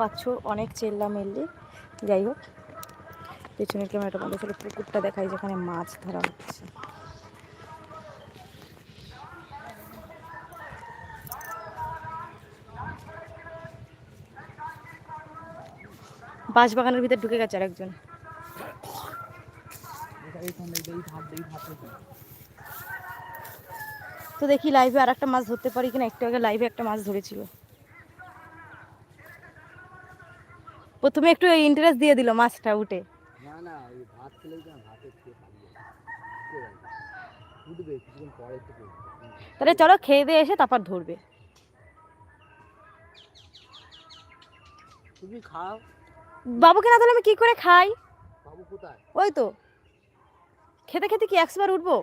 পাচ্ছ, অনেক চেল্লা মেল্লি। যাই হোক, পেছনের ক্যামেরাটা বন্ধ ছিল পুকুরটা দেখাই যেখানে মাছ ধরা হচ্ছে। বাঁশবাগানের ভিতর ঢুকে গেছে আরেকজন। তো দেখি লাইভে আর একটা মাছ ধরতে পারি কিনা? একটু আগে লাইভে একটা মাছ ধরেছিল। প্রথমে একটু ইন্টারেস্ট দিয়ে দিল মাছটা উঠে। তাহলে চলো খেয়ে দিয়ে এসে তারপর ধরবে। তুমি খাও। বাবুকে না তাহলে আমি কি করে খাই? বাবু কোথায়? ওই তো। খেতে খেতে কি একশোবার উঠবো?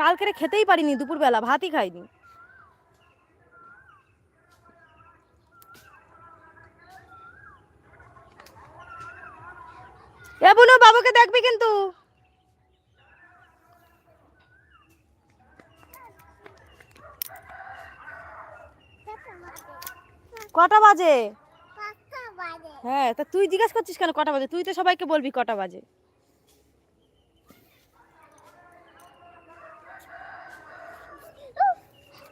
কালকেরে খেতেই পারিনি দুপুরবেলা ভাতই খাইনি এ বুনু বাবুকে দেখবি কিন্তু। কটা বাজে? হ্যাঁ তা তুই জিজ্ঞেস করছিস কেন কটা বাজে? তুই তো সবাইকে বলবি কটা বাজে।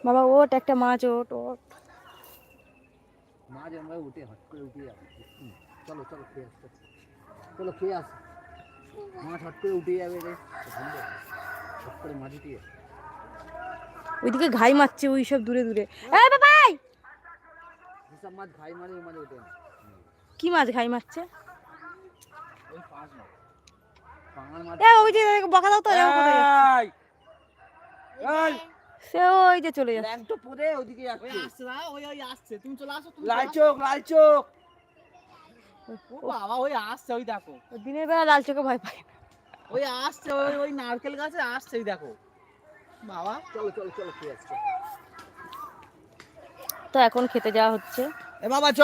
বাবা, ওট, একটা মাছ, ওট ওট। মাঝে আমরা উঠে হট করে উঠে চলো চলো, খেয়ে আসতে চলো, খেয়ে আস। মাছ হট করে উঠে যাবে রে। হট করে মাছ উঠিয়ে ওইদিকে ঘাই মারছে ওই সব দূরে দূরে। এই! বাবাই যেসব মাছ ঘাই মারে ওই মাঝে উঠে কি মাছ ঘাই মারছে? ওই পাঁচ মাছ। পাঙাল মাছ এ ওই যে বকা দাও তো এ ও সে ওই যে চলে যাচ্ছে। ল্যাংটো পরে ওদিকে যাচ্ছে আসছে ওই ওই আসছে। তুমি চলে আসো তুমি লাল চোখ লাল চোখ। ও বাবা ওই আসছে ওই দেখো। দিনের বেলা লাল চোখে ভয় পায় না। ওই আসছে ওই ওই নারকেল গাছে আসছে ওই দেখো। বাবা চলো চলো চলো খেয়ে আসছে। তো এখন খেতে যাওয়া হচ্ছে। এ বাবা চ।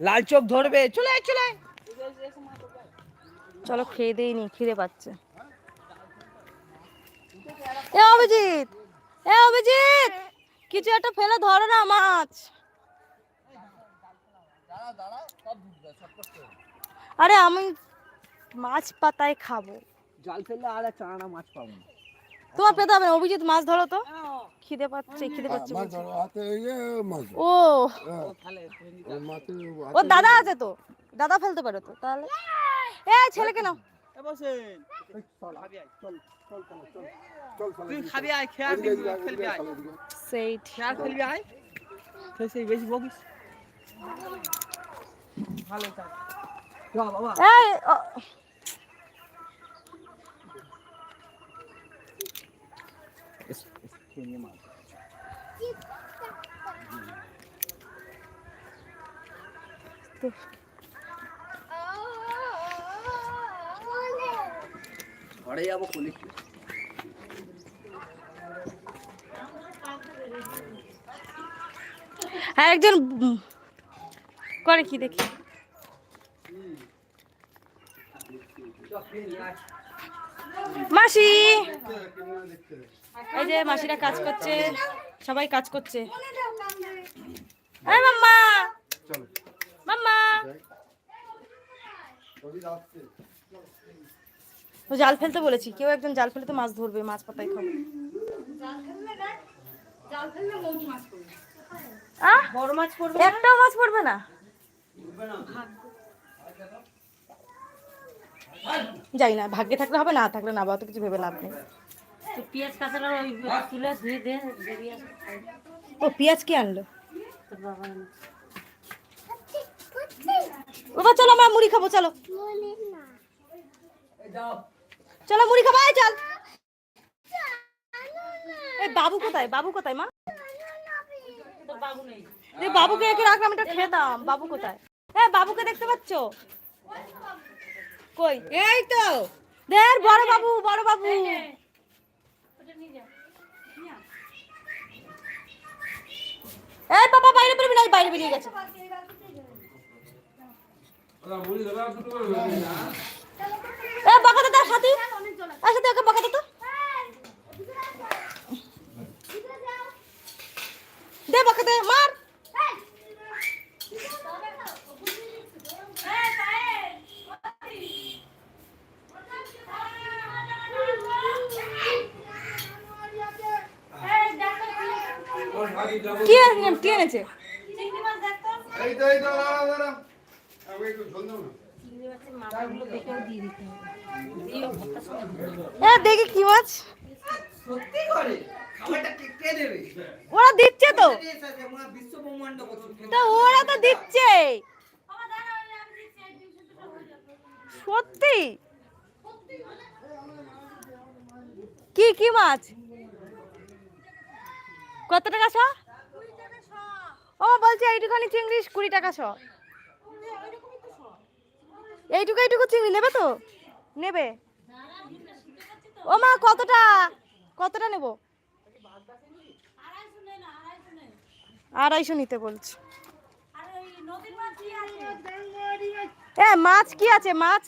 লাল চোখ ধরবে। চলে আয়, চলে। চলো খেয়ে দিয়ে নি খিদে পাচ্ছে। এ অভিজিৎ! এ অভিজিৎ! কিছু একটা ফেলে ধরো না মাছ দাঁড়া দাঁড়া সব ঢুকবে সব করতে হবে। আরে আমি মাছ পাতায় খাব জাল ফেললে আর এক চারানা মাছ পাবো না তোমার পেতে হবে না, অভিজিৎ মাছ ধরো তো খিদে পাচ্ছে খিদে পাচ্ছে মাছ ধরো হাতে ইয়ে মাছ ও হ্যাঁ, ও দাদা আছে তো দাদা ফেলতে পারো তো তাহলে এ ছেলে কেন। সেই খেয়াল খেলবি আয় তুই সেই বেশি বকিস ভালো থাক চ বাবা এই ও, খেয়ে নিয়ে মাছ ঘরে যাব খুলি হ্যাঁ একজন উম, করে কি দেখি? মাসি! এই যে মাসিরা কাজ করছে সবাই কাজ করছে। মাম্মা! মাম্মা। ও জাল ফেলতে বলেছি কেউ একজন জাল ফেলে তো মাছ ধরবে মাছ পাতায় খাবে। আহ? বড় মাছ পড়বে একটাও মাছ পড়বে না? যাই না ভাগ্যে থাকলে হবে না থাকলে না বা অত কিছু ভেবে লাভ নেই। পেঁয়াজ কাঁচাটা ওই তুলে ধুয়ে দে ও পেঁয়াজ কি আনলো? বাবা চলো আমরা মুড়ি খাব চলো। চলো মুড়ি খাব আয় চল। এই বাবু কোথায়? বাবু কোথায় মা? বাবু নেই। বাবুকে একে রাখলাম আমি এটা খেতাম বাবু কোথায়? এ বাবুকে দেখতে পাচ্ছ? কই? এই তো। দেখ বড় বাবু বড় বাবু। এই বাবা বাইরে বেরোবি না বাইরে বেরিয়ে গেছে। এ বকাতে তার সাথী। আর সাথে ওকে বকাতে তো। দে মার আন- কি এনেছে চিংড়ি মাছ দেখতো এই তো এই তো দাঁড়াও দাঁড়াও আমি একটু ঝোল দাও না চিংড়ি মাছের মাথাগুলো দেখেও দিয়ে দিতে হবে দিও ভর্তার সঙ্গে দিয়ে দিও। এ, দেখি কি মাছ কে কে ওরা দিচ্ছে তো ওরা তো দিচ্ছে। সত্যি কি কি মাছ কত টাকা শ? ও, বলছে এইটুখানি চিংড়ি কুড়ি টাকা শ। এইটুকু এইটুকু চিংড়ি নেবে তো? নেবে। ও মা, কতটা? কতটা নেব? আড়াইশো নিতে বলছি? এ, মাছ কি আছে? মাছ?